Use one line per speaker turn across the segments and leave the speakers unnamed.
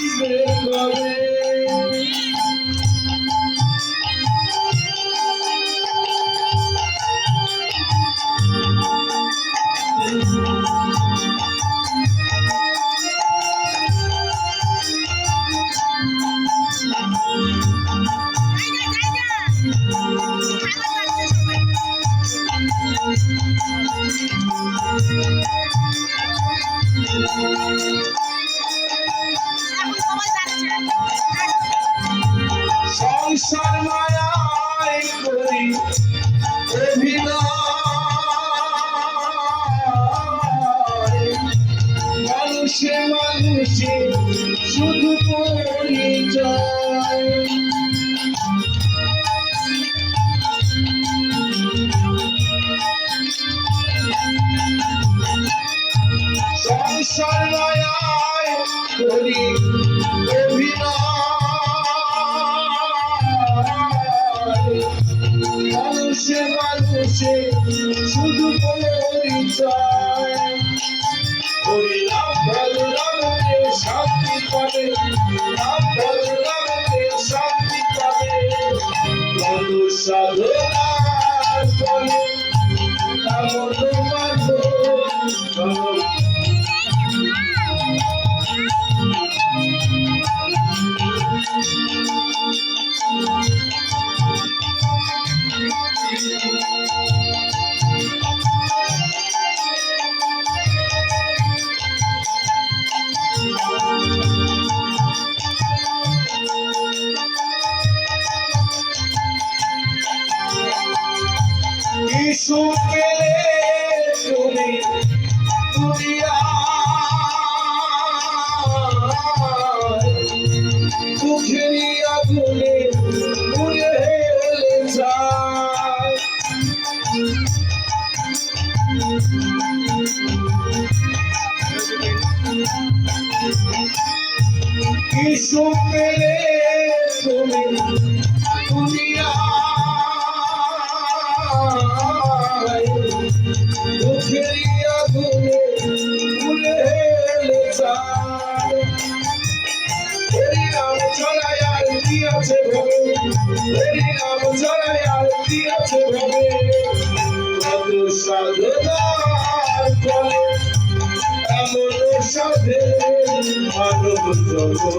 কবে শুধু পরিচয় সংসার মায়ায় করি অভিনয়। মানুষে মানুষে শুধু পরিচয় কত ইসু পেলে তুমি দুনিয়া দুঃখেরই আগুনে পুড়ে পেলে জগৎ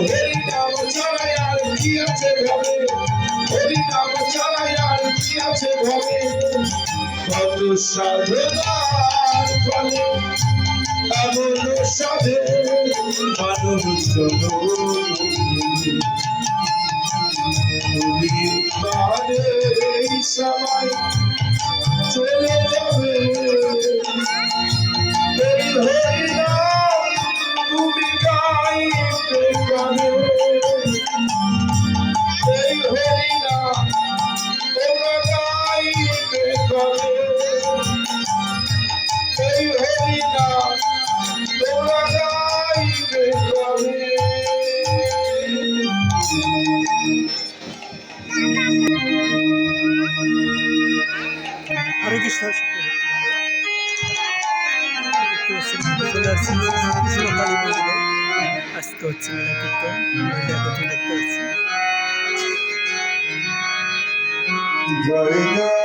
হরি নাম ছাড়াই আর কি আছে ভাবে হরি নাম ছাড়াই আর কি আছে ভাবে কত সাধনার ফলে এমন সাধে মানব চলে তুমি গাইতে পাবে
হচ্ছে কীর্তন দেখো তুমি দেখতে
হচ্ছে জয়।